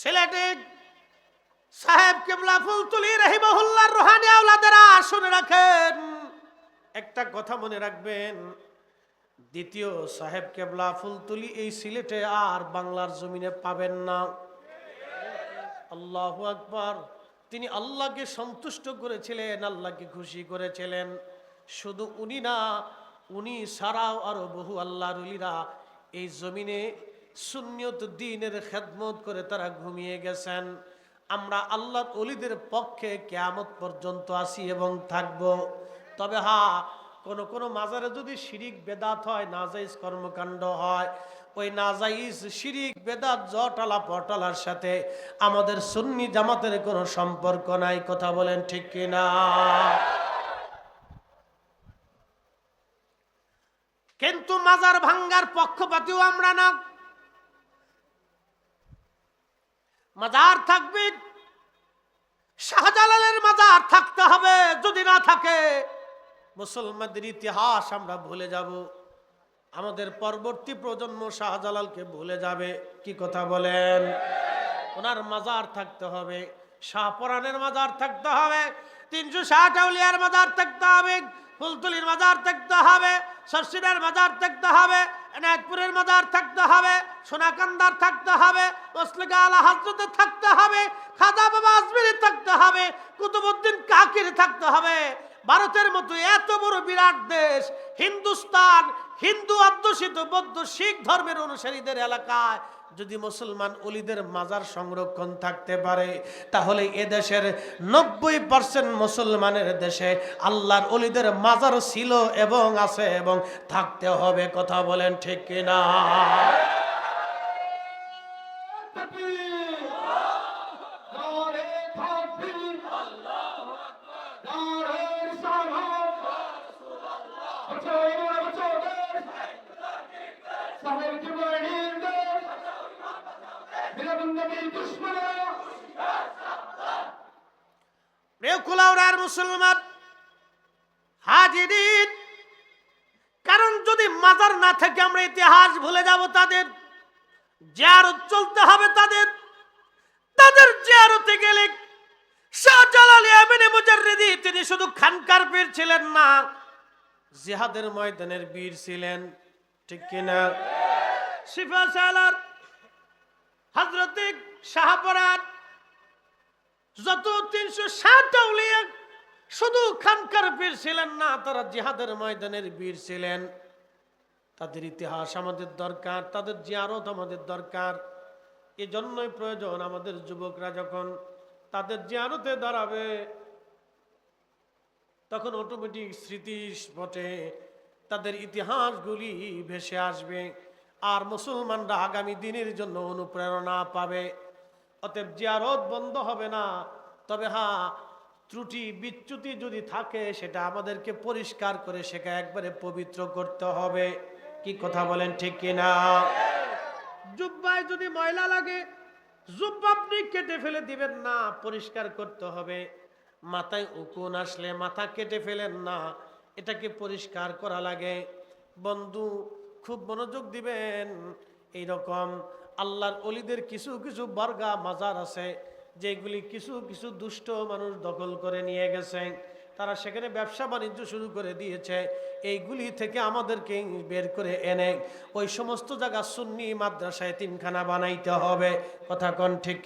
সিলেটে সাহেব কেবলা ফুলতুলি রহিমহুল্লার রোহানি আওলাদেরা শুনে রাখেন। একটা কথা মনে রাখবেন, দ্বিতীয় সাহেব কেবলা ফুলতুলি এই সিলেটে আর বাংলার জমিনে পাবেন না। আল্লাহ আকবার। তিনি আল্লাহকে সন্তুষ্ট করেছিলেন, আল্লাহকে খুশি করেছিলেন। শুধু উনি না, উনি ছাড়াও আরও বহু আল্লাহর উলিরা এই জমিনে সুন্নিয়ত দিনের খেদমত করে তারা ঘুমিয়ে গেছেন। আমরা আল্লাহর অলিদের পক্ষে কেয়ামত পর্যন্ত আসি এবং থাকব। তবে হা, কোন কোন মাজারে যদি শিরিক বেদাত হয়, নাজাইজ কর্মকাণ্ড হয়, ওই নাজাইজ শিরিক, বেদাত, জটালা পটালার সাথে আমাদের সুন্নি জামাতের কোনো সম্পর্ক নাই, কথা বলেন ঠিক কিনা? কিন্তু মাজার ভাঙ্গার পক্ষপাতিও আমরা না। মাজার থাকবে। শাহজালালের মাজার থাকতে হবে, যদি না থাকে, মুসলমানদের ইতিহাস আমরা ভুলে যাব। আমাদের পরবর্তী প্রজন্ম শাহজালালকে ভুলে যাবে, কি কথা বলেন? ওনার মাজার থাকতে হবে শাহপরানের মাজার থাকতে হবে, তিনশো ষাট আউলিয়ার মাজার থাকতে হবে, ফুলতুলির মাজার থাকতে হবে, সরসিনের মাজার থাকতে হবে এনায়তপুরের মাজার থাকতে হবে, সোনাকান্দার থাকতে হবে মুসলিকা আলা হাজরতে থাকতে হবে, খাজা বাবা আজমিরে থাকতে হবে কুতুবুদ্দিন কাকির থাকতে হবে। ভারতের মতো এত বড় বিরাট দেশ, হিন্দুস্তান হিন্দু অধ্যুষিত বৌদ্ধ শিখ ধর্মের অনুসারীদের এলাকায় যদি মুসলমান অলিদের মাজার সংরক্ষণ থাকতে পারে, তাহলে এ দেশের নব্বই পার্সেন্ট মুসলমানের দেশে আল্লাহর অলিদের মাজার ছিল এবং আছে এবং থাকতে হবে, কথা বলেন ঠিক কিনা? সাহেব মুসলমান, হাজিরিন, কারণ যদি মাজার না থাকে, আমরা ইতিহাস ভুলে যাব তাদের। জিয়ারত চলতে হবে তাদের। তাদের জিয়ারতে গেলে তিনি শুধু খানকার বীর ছিলেন না, জিহাদের ময়দানের বীর ছিলেন। ঠিক কিনা? সিফা সালার হজরত শাহপরান যত তিনশো ষাট শুধু খানকার বীর ছিলেন না, তারা জিহাদের ময়দানের বীর ছিলেন। তাদের ইতিহাস আমাদের দরকার, তাদের জিয়ারত আমাদের দরকার। এজন্যই প্রয়োজন আমাদের যুবকরা যখন তাদের জিয়ারতে দাঁড়াবে, তখন অটোমেটিক স্মৃতি বটে তাদের ইতিহাসগুলি ভেসে আসবে। আর মুসলমানরা আগামী দিনের জন্য অনুপ্রেরণা পাবে। অতএব জিয়ারত বন্ধ হবে না। তবে হ্যাঁ ত্রুটি, বিচ্যুতি যদি থাকে, সেটা আমাদেরকে পরিষ্কার করে সেটা একবারে পবিত্র করতে হবে। কি কথা বলেন ঠিক কিনা? জুব্বায় যদি ময়লা লাগে, জুব্বা আপনি কেটে ফেলে দিবেন না, পরিষ্কার করতে হবে। মাথায় উকুন আসলে মাথা কেটে ফেলেন না, এটাকে পরিষ্কার করা লাগে। বন্ধু খুব মনোযোগ দিবেন। এইরকম আল্লাহর অলিদের কিছু কিছু বর্গা মাজার আছে, যেগুলি কিছু কিছু দুষ্ট মানুষ দখল করে নিয়ে গেছে। তারা সেখানে ব্যবসা বাণিজ্য শুরু করে দিয়েছে। এইগুলি থেকে আমাদেরকে বের করে এনে ওই সমস্ত জায়গা সুন্নি মাদ্রাসায় তিনখানা বানাইতে হবে। কথা কোন ঠিক